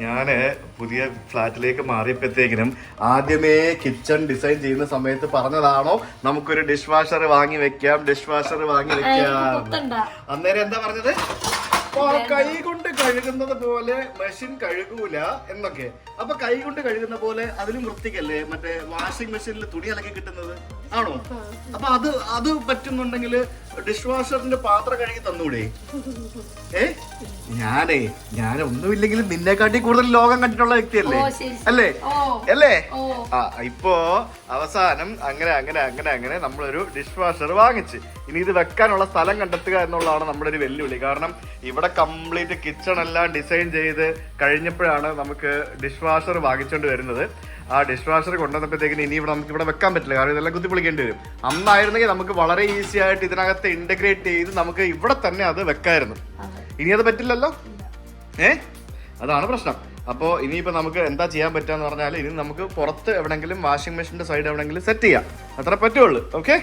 ഞാൻ പുതിയ ഫ്ലാറ്റിലേക്ക് മാറിയപ്പോഴത്തേക്കിനും ആദ്യമേ കിച്ചൺ ഡിസൈൻ ചെയ്യുന്ന സമയത്ത് പറഞ്ഞതാണോ? നമുക്കൊരു ഡിഷ് വാഷർ വാങ്ങി വെക്കാം ഡിഷ് വാഷർ വാങ്ങി വെക്കാം. അന്നേരം എന്താ പറഞ്ഞത്? കൈ കൊണ്ട് കഴുകുന്നത് പോലെ മെഷീൻ കഴുകൂല എന്നൊക്കെ. അപ്പൊ കൈ കൊണ്ട് കഴുകുന്ന പോലെ അതിലും വൃത്തിക്കല്ലേ? മറ്റേ വാഷിംഗ് മെഷീനിൽ തുണി അലക്കി കിട്ടുന്നത്? ആണോ? അപ്പൊ അത് അത് പറ്റുന്നുണ്ടെങ്കിൽ ഡിഷ് വാഷറിന്റെ പാത്രം കഴുകി തന്നൂടെ? ഏ? ഞാനേ ഞാൻ ഒന്നുമില്ലെങ്കിലും നിന്നെക്കാട്ടി കൂടുതൽ ലോകം കണ്ടിട്ടുള്ള വ്യക്തിയല്ലേ. അല്ലേ. അല്ലേ? ആ ഇപ്പോ അവസാനം അങ്ങനെ അങ്ങനെ അങ്ങനെ അങ്ങനെ നമ്മളൊരു ഡിഷ് വാഷർ വാങ്ങിച്ച്. ഇനി ഇത് വെക്കാനുള്ള സ്ഥലം കണ്ടെത്തുക എന്നുള്ളതാണ് നമ്മുടെ ഒരു വെല്ലുവിളി. കാരണം ഇവിടെ കംപ്ലീറ്റ് കിച്ചൺ എല്ലാം ഡിസൈൻ ചെയ്ത് കഴിഞ്ഞപ്പോഴാണ് നമുക്ക് ഡിഷ് വാഷർ വാങ്ങിച്ചുകൊണ്ട് വരുന്നത്. ആ ഡിഷ് വാഷർ കൊണ്ടുവന്നപ്പോഴത്തേക്കിന് ഇനി ഇവിടെ നമുക്ക് ഇവിടെ വെക്കാൻ പറ്റില്ല. കാരണം ഇതെല്ലാം കുത്തിപ്പൊളിക്കേണ്ടി വരും. അന്നായിരുന്നെങ്കിൽ നമുക്ക് വളരെ ഈസി ആയിട്ട് ഇതിനകത്ത് ഇന്റഗ്രേറ്റ് ചെയ്ത് നമുക്ക് ഇവിടെ തന്നെ അത് വെക്കായിരുന്നു. ഇനി അത് പറ്റില്ലല്ലോ? ഏ? അതാണ് പ്രശ്നം. അപ്പോൾ ഇനിയിപ്പോൾ നമുക്ക് എന്താ ചെയ്യാൻ പറ്റുക പറഞ്ഞാൽ ഇനി നമുക്ക് പുറത്ത് എവിടെങ്കിലും വാഷിംഗ് മെഷീന്റെ സൈഡ് എവിടെങ്കിലും സെറ്റ് ചെയ്യാം. അത്ര പറ്റുള്ളൂ. ഓക്കെ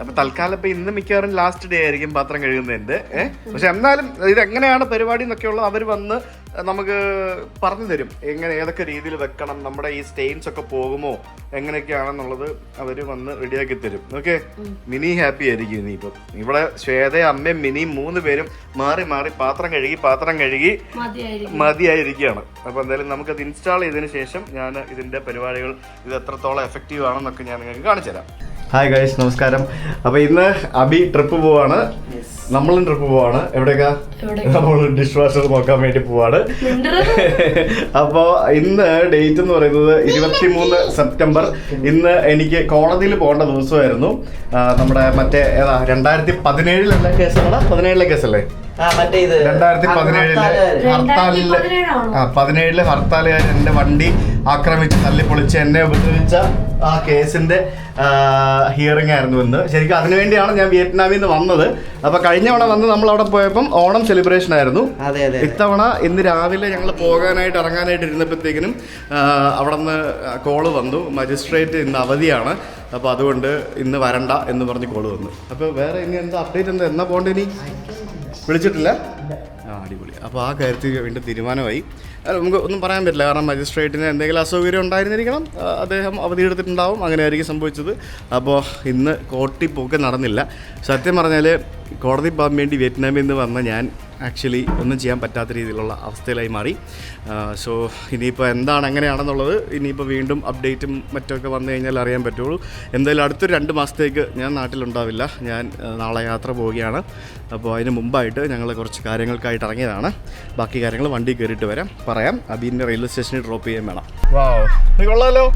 അപ്പൊ തൽക്കാലം ഇപ്പൊ ഇന്ന് മിക്കവാറും ലാസ്റ്റ് ഡേ ആയിരിക്കും പാത്രം കഴുകുന്നതിന്റെ. ഏഹ് പക്ഷെ എന്നാലും ഇത് എങ്ങനെയാണ് പരിപാടി എന്നൊക്കെയുള്ളത് അവർ വന്ന് നമുക്ക് പറഞ്ഞു തരും. എങ്ങനെ ഏതൊക്കെ രീതിയിൽ വെക്കണം നമ്മുടെ ഈ സ്റ്റെയിൻസ് ഒക്കെ പോകുമോ എങ്ങനെയൊക്കെയാണെന്നുള്ളത് അവർ വന്ന് റെഡിയാക്കി തരും. ഓക്കെ മിനി ഹാപ്പി ആയിരിക്കും ഇനിയിപ്പം. ഇവിടെ ശ്വേത അമ്മയും മിനിയും മൂന്ന് പേരും മാറി മാറി പാത്രം കഴുകി പാത്രം കഴുകി മതിയായിരിക്കും. മതിയായിരിക്കുകയാണ്. അപ്പോൾ എന്തായാലും നമുക്ക് നമുക്കത് ഇൻസ്റ്റാൾ ചെയ്തതിനു ശേഷം ഞാൻ ഇതിന്റെ പരിപാടികൾ ഇത് എത്രത്തോളം എഫക്റ്റീവ് ആണെന്നൊക്കെ ഞാൻ നിങ്ങൾക്ക് കാണിച്ചു തരാം ഹായ് ഗൈസ് നമസ്കാരം. അപ്പൊ ഇന്ന് അബി ട്രിപ്പ് പോവാണ്. നമ്മളും ട്രിപ്പ് പോവാണ്. എവിടേക്കാ എവിടേക്കാ? നമ്മൾ ഡിഷ് വാഷർ നോക്കാൻ വേണ്ടി പോവാണ്. അപ്പോൾ ഇന്ന് ഡേറ്റ് എന്ന് പറയുന്നത് ഇരുപത്തിമൂന്ന് സെപ്റ്റംബർ. ഇന്ന് എനിക്ക് കോടതിയിൽ പോകേണ്ട ദിവസമായിരുന്നു. നമ്മുടെ മറ്റേ ഏതാ രണ്ടായിരത്തി പതിനേഴിലല്ല കേസല്ല പതിനേഴിലെ കേസല്ലേ? രണ്ടായിരത്തി പതിനേഴിൽ ഹർത്താലിൽ? ആ പതിനേഴിൽ ഹർത്താലുകാർ എന്റെ വണ്ടി ആക്രമിച്ച് തല്ലിപ്പൊളിച്ച് എന്നെ ഉപദ്രവിച്ച ആ കേസിന്റെ ഹിയറിംഗ് ആയിരുന്നു ഇന്ന്. ശരിക്കും അതിനുവേണ്ടിയാണ് ഞാൻ വിയറ്റ്നാമിൽ നിന്ന് വന്നത്. അപ്പൊ കഴിഞ്ഞ തവണ വന്ന് നമ്മൾ അവിടെ പോയപ്പോൾ ഓണം സെലിബ്രേഷൻ ആയിരുന്നു. അതെ അതെ ഇത്തവണ ഇന്ന് രാവിലെ ഞങ്ങൾ പോകാനായിട്ട് ഇറങ്ങാനായിട്ട് ഇരുന്നപ്പോഴത്തേക്കിനും അവിടെ നിന്ന് കോൾ വന്നു. മജിസ്ട്രേറ്റ് ഇന്ന് അവധിയാണ്. അപ്പോൾ അതുകൊണ്ട് ഇന്ന് വരണ്ട എന്ന് പറഞ്ഞ് കോൾ വന്നു. അപ്പോൾ വേറെ ഇനി എന്താ അപ്ഡേറ്റ് എന്താ? എന്നാ പോകണ്ടേ ഇനി? വിളിച്ചിട്ടില്ല? ആ അടിപൊളി. അപ്പോൾ ആ കാര്യത്തിൽ വീണ്ടും തീരുമാനമായി. നമുക്ക് ഒന്നും പറയാൻ പറ്റില്ല. കാരണം മജിസ്ട്രേറ്റിന് എന്തെങ്കിലും അസൗകര്യം ഉണ്ടായിരുന്നിരിക്കണം. അദ്ദേഹം അവധിയെടുത്തിട്ടുണ്ടാവും. അങ്ങനെ ആയിരിക്കും സംഭവിച്ചത്. അപ്പോൾ ഇന്ന് കോട്ടി പോക്ക് നടന്നില്ല. സത്യം പറഞ്ഞാൽ കോടതി പോകാൻ വേണ്ടി വിയറ്റ്നാമിൽ നിന്ന് വന്ന ഞാൻ ആക്ച്വലി ഒന്നും ചെയ്യാൻ പറ്റാത്ത രീതിയിലുള്ള അവസ്ഥയിലായി മാറി. സോ ഇനിയിപ്പോൾ എന്താണ് എങ്ങനെയാണെന്നുള്ളത് ഇനിയിപ്പോൾ വീണ്ടും അപ്ഡേറ്റും മറ്റൊക്കെ വന്നു കഴിഞ്ഞാൽ അറിയാൻ പറ്റുള്ളൂ. എന്തായാലും അടുത്തൊരു രണ്ട് മാസത്തേക്ക് ഞാൻ നാട്ടിലുണ്ടാവില്ല. ഞാൻ നാളെ യാത്ര പോവുകയാണ്. അപ്പോൾ അതിന് മുമ്പായിട്ട് ഞങ്ങൾ കുറച്ച് കാര്യങ്ങൾക്കായിട്ട് ഇറങ്ങിയതാണ്. ബാക്കി കാര്യങ്ങൾ വണ്ടി കയറിയിട്ട് വരാം. പറയാം. അബീന്റെ റെയിൽവേ സ്റ്റേഷനിൽ ഡ്രോപ്പ് ചെയ്യാൻ വേണം. കൊള്ളാലോ.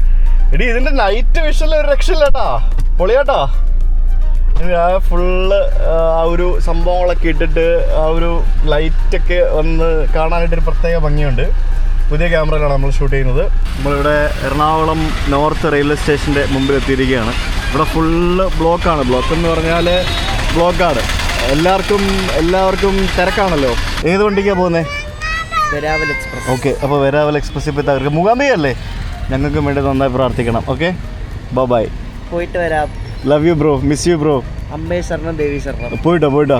എടി ഇതിന്റെ നൈറ്റ് വിഷൽ ഒരു രക്ഷയില്ലേട്ടാ. പൊളിയാട്ടാ. ഫുള്ള് ആ ഒരു സംഭവങ്ങളൊക്കെ ഇട്ടിട്ട് ആ ഒരു ലൈറ്റൊക്കെ വന്ന് കാണാനായിട്ടൊരു പ്രത്യേക ഭംഗിയുണ്ട്. പുതിയ ക്യാമറയിലാണ് നമ്മൾ ഷൂട്ട് ചെയ്യുന്നത്. നമ്മളിവിടെ എറണാകുളം നോർത്ത് റെയിൽവേ സ്റ്റേഷന്റെ മുമ്പിൽ എത്തിയിരിക്കുകയാണ്. ഇവിടെ ഫുള്ള് ബ്ലോക്കാണ് ബ്ലോക്ക് എന്ന് പറഞ്ഞാൽ ബ്ലോക്കാണ് എല്ലാവർക്കും എല്ലാവർക്കും തിരക്കാണല്ലോ. ഏത് വണ്ടിക്കാണ് പോകുന്നത് വെരാവൽ എക്സ്പ്രസ്. ഓക്കെ അപ്പോൾ വരാവൽ എക്സ്പ്രസ് ഇപ്പോൾ തകർക്കും മുഖാമിയല്ലേ ഞങ്ങൾക്കും വേണ്ടി നന്നായി പ്രാർത്ഥിക്കണം. ഓക്കെ? ബൈ. പോയിട്ട് വരാം. Love you bro miss you bro അമ്മേ ശരണം ദേവി ശരണം. പോയിട്ടോ പോയിട്ടോ.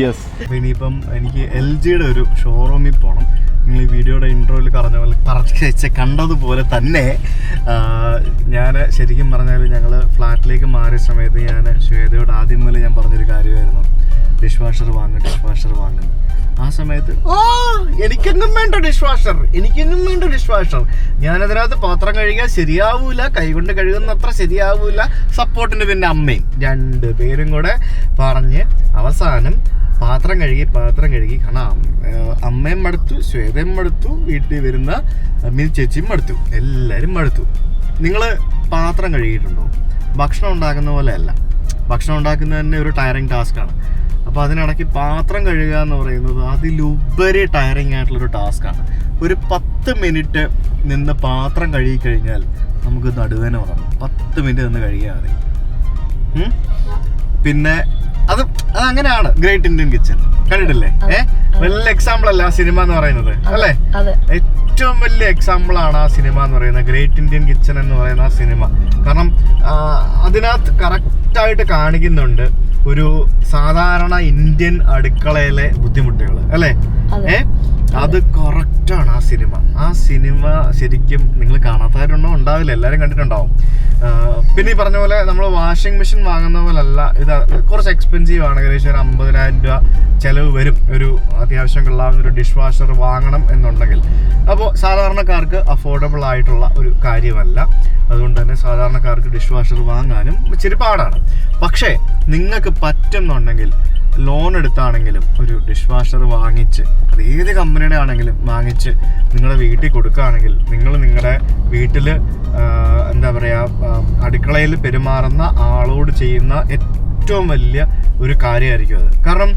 യെസ് അപ്പോൾ ഇനിയിപ്പം എനിക്ക് എൽ ജിയുടെ ഒരു ഷോറൂമിൽ പോകണം നിങ്ങൾ ഈ വീഡിയോയുടെ ഇൻട്രോയിൽ പറഞ്ഞ പോലെ പറഞ്ഞ കണ്ടതുപോലെ തന്നെ ഞാൻ ശരിക്കും പറഞ്ഞാൽ ഞങ്ങൾ ഫ്ലാറ്റിലേക്ക് മാറിയ സമയത്ത് ഞാൻ ശ്വേതയോട് ആദ്യം ഡിഷ് വാഷർ വാങ്ങുക ഡിഷ് വാഷർ വാങ്ങുക ആ സമയത്ത് ഓ എനിക്കൊന്നും വേണ്ട ഡിഷ് വാഷർ എനിക്കൊന്നും വേണ്ട ഡിഷ് വാഷർ ഞാനതിനകത്ത് പാത്രം കഴുകിയാൽ ശരിയാവൂല കൈകൊണ്ട് കഴുകുന്ന അത്ര ശരിയാവൂല സപ്പോർട്ടിന് പിന്നെ അമ്മയും. രണ്ട് പേരും കൂടെ പറഞ്ഞ് അവസാനം പാത്രം കഴുകി പാത്രം കഴുകി കാണാം അമ്മയും മടുത്തു ശ്വേതയും മടുത്തു വീട്ടിൽ വരുന്ന മിനി ചേച്ചിയും മടുത്തു എല്ലാവരും മടുത്തു. നിങ്ങൾ പാത്രം കഴുകിയിട്ടുണ്ടോ? ഭക്ഷണം ഉണ്ടാക്കുന്ന പോലെ അല്ല. ഭക്ഷണം ഉണ്ടാക്കുന്നത് തന്നെ ഒരു ടയറിങ് ടാസ്ക്കാണ് അപ്പോൾ അതിനിടയ്ക്ക് പാത്രം കഴുകുക എന്ന് പറയുന്നത് അതിലുപരി ടയറിങ് ആയിട്ടുള്ളൊരു ടാസ്ക്കാണ് ഒരു പത്ത് മിനിറ്റ് നിന്ന് പാത്രം കഴുകി കഴിഞ്ഞാൽ നമുക്ക് നടുവേന ഉറങ്ങും. പത്ത് മിനിറ്റ് നിന്ന് കഴുകിയാൽ മതി. പിന്നെ അത് അത് അങ്ങനെയാണ് ഗ്രേറ്റ് ഇന്ത്യൻ കിച്ചൺ കണ്ടിട്ടില്ലേ ഏഹ് വലിയ എക്സാമ്പിൾ അല്ല ആ സിനിമ എന്ന് പറയുന്നത്. അല്ലേ? ഏറ്റവും വലിയ എക്സാമ്പിൾ ആണ് ആ സിനിമ എന്ന് പറയുന്നത്. ഗ്രേറ്റ് ഇന്ത്യൻ കിച്ചൺ എന്ന് പറയുന്ന ആ സിനിമ കാരണം അതിനകത്ത് കറക്റ്റായിട്ട് കാണിക്കുന്നുണ്ട് ഒരു സാധാരണ ഇന്ത്യൻ അടുക്കളയിലെ ബുദ്ധിമുട്ടുകൾ അല്ലേ? അതെ. അത് കറക്റ്റാണ് ആ സിനിമ. ആ സിനിമ ശരിക്കും നിങ്ങൾ കാണാത്തവരുണ്ടോ? ഉണ്ടാവില്ല. എല്ലാവരും കണ്ടിട്ടുണ്ടാവും. പിന്നെ ഈ പറഞ്ഞ പോലെ നമ്മൾ വാഷിംഗ് മെഷീൻ വാങ്ങുന്ന പോലല്ല. ഇത് കുറച്ച് എക്സ്പെൻസീവ് ആണ്. ഏകദേശം ഒരു അമ്പതിനായിരം രൂപ ചിലവ് വരും. ഒരു അത്യാവശ്യം കൊള്ളാവുന്ന ഒരു ഡിഷ് വാഷർ വാങ്ങണം എന്നുണ്ടെങ്കിൽ. അപ്പോൾ സാധാരണക്കാർക്ക് അഫോർഡബിൾ ആയിട്ടുള്ള ഒരു കാര്യമല്ല. അതുകൊണ്ട് തന്നെ സാധാരണക്കാർക്ക് ഡിഷ് വാഷർ വാങ്ങാനും ഇച്ചിരി പാടാണ്. പക്ഷേ നിങ്ങൾക്ക് പറ്റുന്നുണ്ടെങ്കിൽ ലോൺ എടുത്താണെങ്കിലും ഒരു ഡിഷ് വാഷർ വാങ്ങിച്ച് അത് ഏത് കമ്പനിയുടെ ആണെങ്കിലും വാങ്ങിച്ച് നിങ്ങളുടെ വീട്ടിൽ കൊടുക്കുകയാണെങ്കിൽ നിങ്ങൾ നിങ്ങളുടെ വീട്ടിൽ എന്താ പറയുക അടുക്കളയിൽ പെരുമാറുന്ന ആളോട് ചെയ്യുന്ന ഏറ്റവും വലിയ ഒരു കാര്യമായിരിക്കും അത്. കാരണം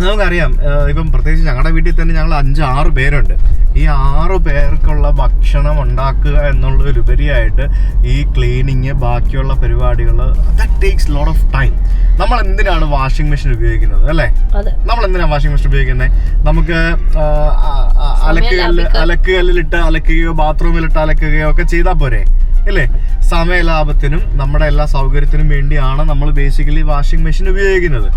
നമുക്കറിയാം ഇപ്പം പ്രത്യേകിച്ച് ഞങ്ങളുടെ വീട്ടിൽ തന്നെ ഞങ്ങൾ അഞ്ച് ആറ് പേരുണ്ട്. ഈ ആറ് പേർക്കുള്ള ഭക്ഷണം ഉണ്ടാക്കുക എന്നുള്ളതിലുപരിയായിട്ട് ഈ ക്ലീനിങ് ബാക്കിയുള്ള പരിപാടികൾ that takes lot of time നമ്മൾ എന്തിനാണ് വാഷിംഗ് മെഷീൻ ഉപയോഗിക്കുന്നത് അല്ലേ? നമ്മൾ എന്തിനാണ് വാഷിംഗ് മെഷീൻ ഉപയോഗിക്കുന്നത് നമുക്ക് അലക്കുകല്ല്. അലക്കുകല്ലിലിട്ട് അലക്കുകയോ ബാത്റൂമിലിട്ട് അലക്കുകയോ ഒക്കെ ചെയ്താൽ പോരെ ഇല്ലേ? സമയ ലാഭത്തിനും നമ്മുടെ എല്ലാ സൗകര്യത്തിനും വേണ്ടിയാണ് നമ്മൾ ബേസിക്കലി വാഷിംഗ് മെഷീൻ ഉപയോഗിക്കുന്നത്.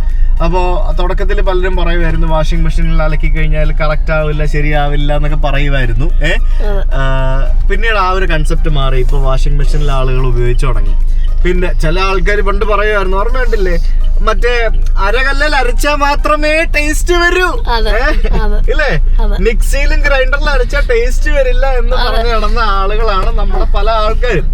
അപ്പോൾ തുടക്കത്തിൽ പലരും പറയുമായിരുന്നു വാഷിംഗ് മെഷീനിൽ അലക്കി കഴിഞ്ഞാൽ കറക്റ്റ് ആവില്ല ശരിയാവില്ല എന്നൊക്കെ പറയുമായിരുന്നു. ഏ? ആ, പിന്നീട് ആ ഒരു കൺസെപ്റ്റ് മാറി. ഇപ്പോൾ വാഷിംഗ് മെഷീനിൽ ആളുകൾ ഉപയോഗിച്ചു തുടങ്ങി. പിന്നെ ചില ആൾക്കാർ പണ്ട് പറയുമായിരുന്നു ഓർമ്മ കണ്ടില്ലേ മറ്റേ അരകല്ലിൽ അരച്ചാൽ മാത്രമേ ടേസ്റ്റ് വരൂ. ഇല്ലേ? മിക്സിയിലും ഗ്രൈൻഡറിലും അരച്ചാൽ ടേസ്റ്റ് വരില്ല എന്ന് പറഞ്ഞു നടന്ന ആളുകളാണ് നമ്മുടെ പല ആൾക്കാരും.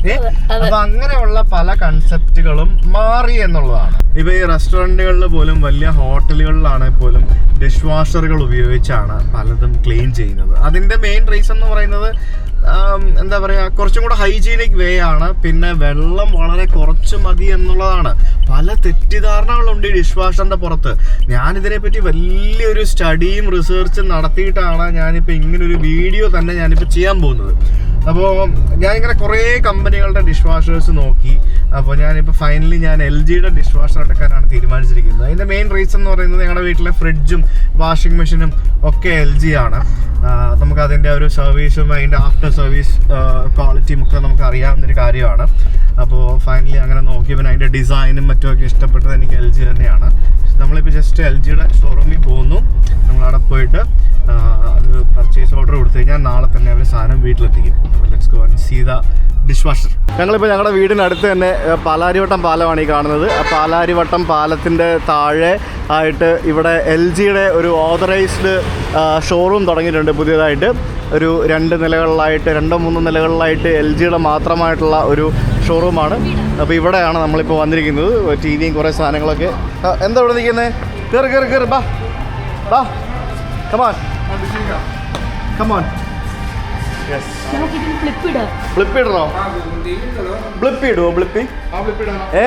അപ്പൊ അങ്ങനെയുള്ള പല കൺസെപ്റ്റുകളും മാറി എന്നുള്ളതാണ്. ഇപ്പൊ ഈ റെസ്റ്റോറന്റുകളിൽ പോലും വലിയ ഹോട്ടലുകളിലാണെങ്കിൽ പോലും ഡിഷ് വാഷറുകൾ ഉപയോഗിച്ചാണ് പലതും ക്ലീൻ ചെയ്യുന്നത്. അതിന്റെ മെയിൻ റീസൺ എന്ന് പറയുന്നത് എന്താ പറയുക കുറച്ചും കൂടെ ഹൈജീനിക് വേ ആണ്. പിന്നെ വെള്ളം വളരെ കുറച്ച് മതി എന്നുള്ളതാണ്. പല തെറ്റിദ്ധാരണകളുണ്ട് ഈ ഡിഷ് വാഷറിന്റെ പുറത്ത്. ഞാൻ ഇതിനെപ്പറ്റി വലിയൊരു സ്റ്റഡിയും റിസർച്ചും നടത്തിയിട്ടാണ് ഞാനിപ്പോൾ ഇങ്ങനൊരു വീഡിയോ തന്നെ ഞാനിപ്പോൾ ചെയ്യാൻ പോകുന്നത്. അപ്പോൾ ഞാനിങ്ങനെ കുറേ കമ്പനികളുടെ ഡിഷ് വാഷേഴ്സ് നോക്കി. അപ്പോൾ ഞാനിപ്പോൾ ഫൈനലി ഞാൻ എൽ ജിയുടെ ഡിഷ് വാഷർ എടുക്കാനാണ് തീരുമാനിച്ചിരിക്കുന്നത്. അതിന്റെ മെയിൻ റീസൺ എന്ന് പറയുന്നത് ഞങ്ങളുടെ വീട്ടിലെ ഫ്രിഡ്ജും വാഷിംഗ് മെഷീനും ഒക്കെ എൽ ജി ആണ്. നമുക്ക് അതിന്റെ ഒരു സർവീസും അതിന്റെ ആഫ്റ്റർ സർവീസ് ക്വാളിറ്റിയും ഒക്കെ നമുക്ക് അറിയാവുന്ന ഒരു കാര്യമാണ്. അപ്പോൾ ഫൈനലി അങ്ങനെ നോക്കിയപ്പോൾ അതിന്റെ ഡിസൈനും മറ്റുമൊക്കെ ഇഷ്ടപ്പെട്ടത് എനിക്ക് എൽ ജി തന്നെയാണ്. നമ്മളിപ്പോൾ ജസ്റ്റ് എൽ ജിയുടെ ഷോറൂമിൽ പോകുന്നു. നമ്മളവിടെ പോയിട്ട് അത് പർച്ചേസ് ഓർഡർ കൊടുത്തു കഴിഞ്ഞാൽ നാളെ തന്നെ അവർ സാധനം വീട്ടിലെത്തിക്കും. Let's go and see the dishwasher ഞങ്ങളിപ്പോൾ ഞങ്ങളുടെ വീടിനടുത്ത് തന്നെ പാലാരിവട്ടം പാലമാണ് ഈ കാണുന്നത്. പാലാരിവട്ടം പാലത്തിന്റെ താഴെ ആയിട്ട് ഇവിടെ എൽ ജിയുടെ ഒരു ഓതറൈസ്ഡ് ഷോറൂം തുടങ്ങിയിട്ടുണ്ട് പുതിയതായിട്ട്. ഒരു രണ്ട് നിലകളിലായിട്ട് രണ്ടോ മൂന്നോ നിലകളിലായിട്ട് എൽ ജിയുടെ മാത്രമായിട്ടുള്ള ഒരു ഷോറൂമാണ്. അപ്പോൾ ഇവിടെയാണ് നമ്മളിപ്പോൾ വന്നിരിക്കുന്നത്. ടി വിയും കുറേ സാധനങ്ങളൊക്കെ. എന്താ ഇവിടെ നിൽക്കുന്നത് കയറി കയറി കയറി ബാ. ബാ. കമാൻ കമാൻ ബ്ലിപ്പി ഇടണോ? ബ്ലിപ്പി ഇടുവോ ബ്ലിപ്പി ഏ?